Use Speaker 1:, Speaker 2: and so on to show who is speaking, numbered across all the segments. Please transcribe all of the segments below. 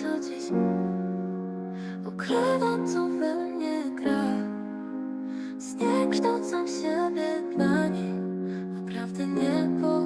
Speaker 1: co dziś Ukrywam, co we mnie gra. Zniekształcam siebie dla niej A prawdy nie pokażę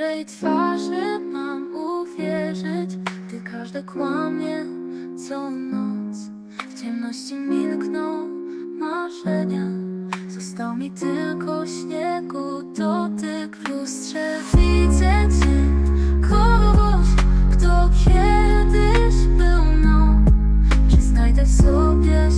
Speaker 1: Której twarzy mam uwierzyć. Gdy każde kłamie co noc W ciemności milkną marzenia. Został mi tylko śniegu dotyk. W lustrze widzę cię Kogoś, kto kiedyś był mną. Czy znajdę w sobie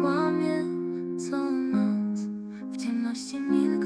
Speaker 1: kłamie co noc? W ciemności milkną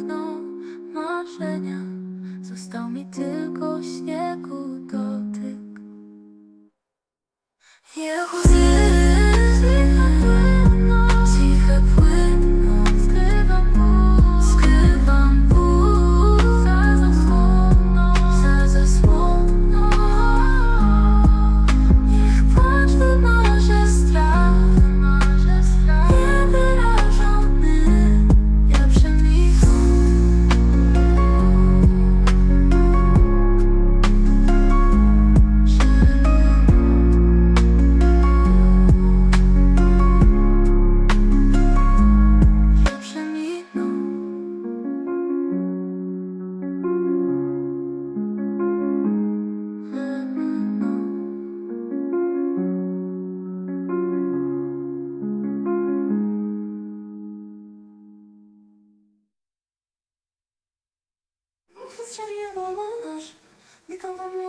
Speaker 1: nikomu nie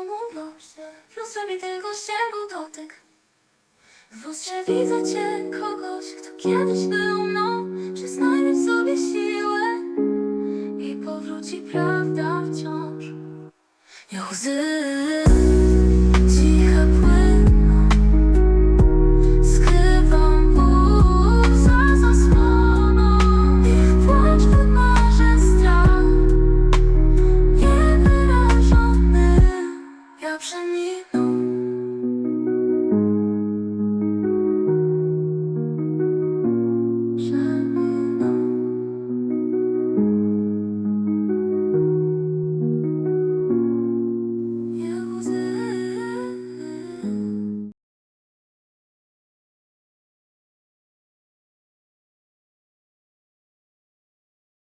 Speaker 1: się mi tylko śniegu dotyk. W lustrze widzę cię, kogoś, kto kiedyś był mną. Czy sobie siłę I powróci prawda wciąż. Ja łzy